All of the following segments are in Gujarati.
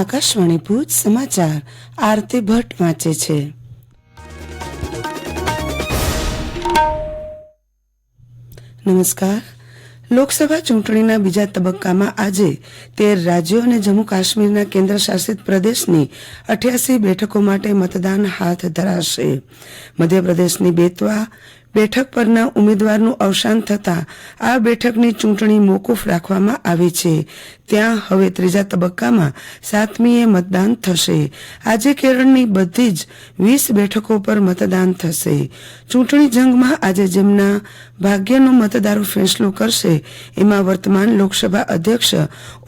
આકાશવાણી ભુજ સમાચાર, આરતી ભટ્ટ વાંચે છે. નમસ્કાર. લોકસભા ચૂંટણીના બીજા તબક્કામાં આજે તેર રાજ્યો અને જમ્મુ કાશ્મીરના કેન્દ્ર શાસિત પ્રદેશની અઠ્યાસી બેઠકો માટે મતદાન હાથ ધરાશે. મધ્યપ્રદેશની બેતવા બેઠક પરના ઉમેદવારનું અવસાન થતાં આ બેઠકની ચૂંટણી મોકૂફ રાખવામાં આવી છે. ત્યાં હવે ત્રીજા તબક્કામાં સાતમીએ મતદાન થશે. આજે કેરળની બધી જ વીસ બેઠકો પર મતદાન થશે. ચૂંટણી જંગમાં આજે જેમના ભાગ્યનો મતદારો ફેંસલો કરશે, એમાં વર્તમાન લોકસભા અધ્યક્ષ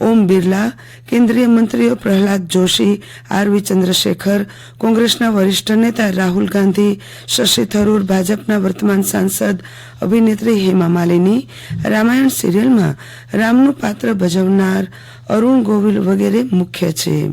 ઓમ બિરલા, કેન્દ્રીય મંત્રીઓ પ્રહલાદ જોશી આરવી ચંદ્રશેખર, કોંગ્રેસના વરિષ્ઠ નેતા રાહુલ ગાંધી, શશી થરૂર, ભાજપના વર્તમાન સાંસદ અભિનેત્રી હેમા માલિની, રામાયણ સિરિયલમાં રામનું પાત્ર ભજવનાર અરુણ ગોવિલ વગેરે મુખ્ય છે.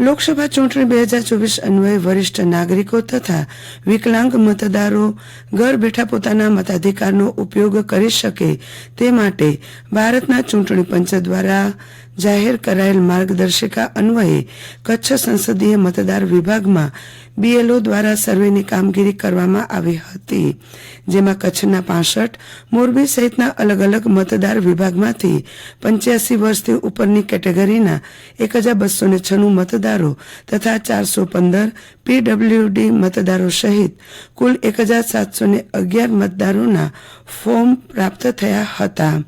લોકસભા ચૂંટણી બે હજાર ચોવીસ અન્વયે વરિષ્ઠ નાગરિકો તથા વિકલાંગ મતદારો ઘર બેઠા પોતાના મતાધિકારનો ઉપયોગ કરી શકે તે માટે ભારતના ચૂંટણી પંચ દ્વારા જાહેર કરાયેલ માર્ગદર્શિકા અન્વયે કચ્છ સંસદીય મતદાર વિભાગમાં બીએલઓ દ્વારા સર્વેની કામગીરી કરવામાં આવી હતી, જેમાં કચ્છના પાસઠ, મોરબી સહિતના અલગ અલગ મતદાર વિભાગમાંથી પંચ્યાસી વર્ષથી ઉપરની કેટેગરીના એક હજાર બસો ને મતદારો તથા ચારસો પંદર પીડબ્લ્યુડી મતદારો સહિત કુલ એક હજાર સાતસો અગિયાર મતદારોના ફોર્મ પ્રાપ્ત થયા હતા.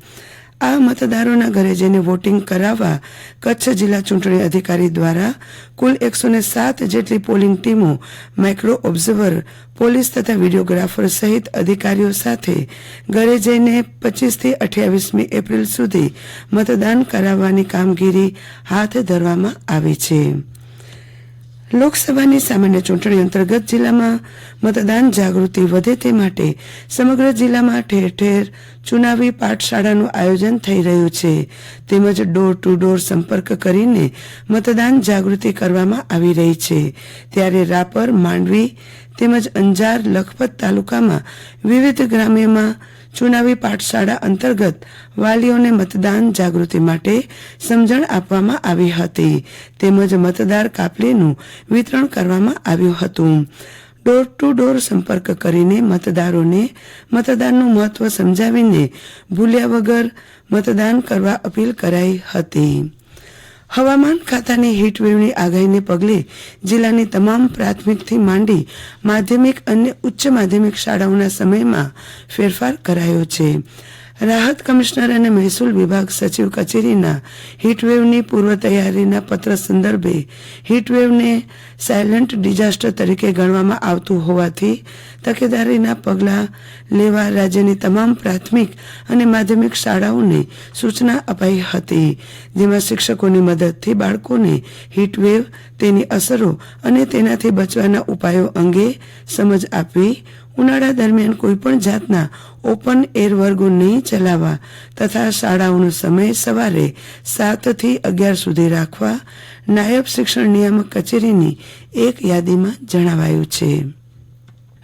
આ મતદારોના ઘરે જઈને વોટિંગ કરાવવા કચ્છ જિલ્લા ચૂંટણી અધિકારી દ્વારા કુલ એકસો સાત જેટલી પોલિંગ ટીમો માઇક્રો ઓબ્ઝર્વર પોલીસ તથા વિડીયોગ્રાફર સહિત અધિકારીઓ સાથે ઘરે જઈને પચીસથી અઠ્યાવીસમી એપ્રિલ સુધી મતદાન કરાવવાની કામગીરી હાથ ધરવામાં આવી છે. લોકસભાની સામાન્ય ચૂંટણી અંતર્ગત જિલ્લામાં મતદાન જાગૃતિ વધે તે માટે સમગ્ર જિલ્લામાં ઠેર ઠેર ચુનાવી પાઠશાળાનું આયોજન થઈ રહ્યું છે. તેમજ ડોર ટુ ડોર સંપર્ક કરીને મતદાન જાગૃતિ કરવામાં આવી રહી છે. ત્યારે રાપર, માંડવી તેમજ અંજાર, લખપત તાલુકામાં વિવિધ ગ્રામ્યમાં ચુનાવી પાઠશાળા અંતર્ગત વાલીઓને મતદાન જાગૃતિ માટે સમજણ આપવામાં આવી હતી. તેમજ મતદાર કાપલીનું વિતરણ કરવામાં આવ્યું હતું. ડોર ટુ ડોર સંપર્ક કરીને મતદારોને મતદાનનું મહત્વ સમજાવીને ભૂલ્યા વગર મતદાન કરવા અપીલ કરાઈ હતી. હવામાન ખાતાની હીટવેવની આગાહીને પગલે જિલ્લાની તમામ પ્રાથમિકથી માંડી માધ્યમિક અને ઉચ્ચ માધ્યમિક શાળાઓના સમયમાં ફેરફાર કરાયો છે. રાહત કમિશનર અને મહેસૂલ વિભાગ સચિવ કચેરીના હીટવેવની પૂર્વ તૈયારીના પત્ર સંદર્ભે હીટવેવને સાયલન્ટ ડિઝાસ્ટર તરીકે ગણવામાં આવતું હોવાથી તકેદારીના પગલાં લેવા રાજ્યની તમામ પ્રાથમિક અને માધ્યમિક શાળાઓને સૂચના અપાઈ હતી, જેમાં શિક્ષકોની મદદથી બાળકોને હીટવેવ તેની અસરો અને તેનાથી બચવાના ઉપાયો અંગે સમજ આપવી ઉનાળા દરમિયાન કોઈપણ જાતના ઓપન એર વર્ગો નહીં ચલાવવા તથા શાળાઓનો સમય સવારે સાતથી અગિયાર સુધી રાખવા નાયબ શિક્ષણ નિયામક કચેરીની એક યાદીમાં જણાવાયું છે.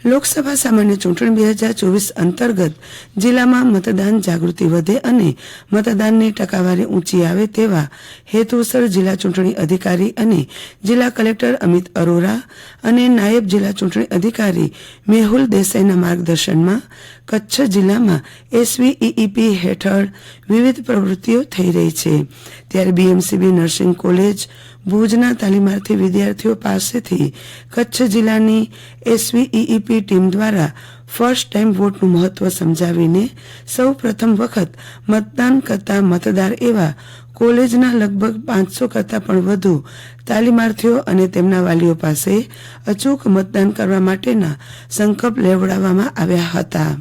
લોકસભા સામાન્ય ચૂંટણી બે હજાર ચોવીસ અંતર્ગત જિલ્લામાં મતદાન જાગૃતિ વધે અને મતદાનની ટકાવારી ઊંચી આવે તેવા હેતુસર જિલ્લા ચૂંટણી અધિકારી અને જિલ્લા કલેક્ટર અમિત અરોરા અને નાયબ જિલ્લા ચૂંટણી અધિકારી મેહુલ દેસાઈના માર્ગદર્શનમાં કચ્છ જિલ્લામાં એસવીઈપી હેઠળ વિવિધ પ્રવૃત્તિઓ થઈ રહી છે. ત્યારે બીએમસીબી નર્સિંગ કોલેજ ભુજના તાલીમાર્થી વિદ્યાર્થીઓ પાસેથી કચ્છ જિલ્લાની એસવીઈપી ટીમ દ્વારા ફર્સ્ટ ટાઈમ વોટનું મહત્વ સમજાવીને સૌ પ્રથમ વખત મતદાન કરતા મતદાર એવા કોલેજના લગભગ પાંચસો કરતાં પણ વધુ તાલીમાર્થીઓ અને તેમના વાલીઓ પાસે અચૂક મતદાન કરવા માટેના સંકલ્પ લેવડાવવામાં આવ્યા હતા.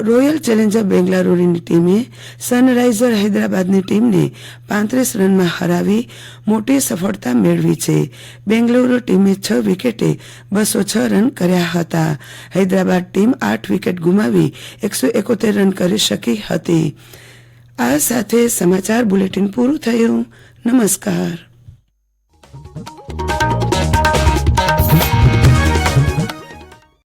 રોયલ ચેલેન્જર બેંગલુરુની ટીમે સનરાઈઝર હૈદરાબાદની ટીમને પાંત્રીસ રનમાં હરાવી મોટી સફળતા મેળવી છે. બેંગલુરુ ટીમે છ વિકેટે બસો છ રન કર્યા હતા. હૈદરાબાદ ટીમ આઠ વિકેટ ગુમાવી એકસો એકોતેર રન કરી શકી હતી. આ સાથે સમાચાર બુલેટિન પૂરું થયું. નમસ્કાર.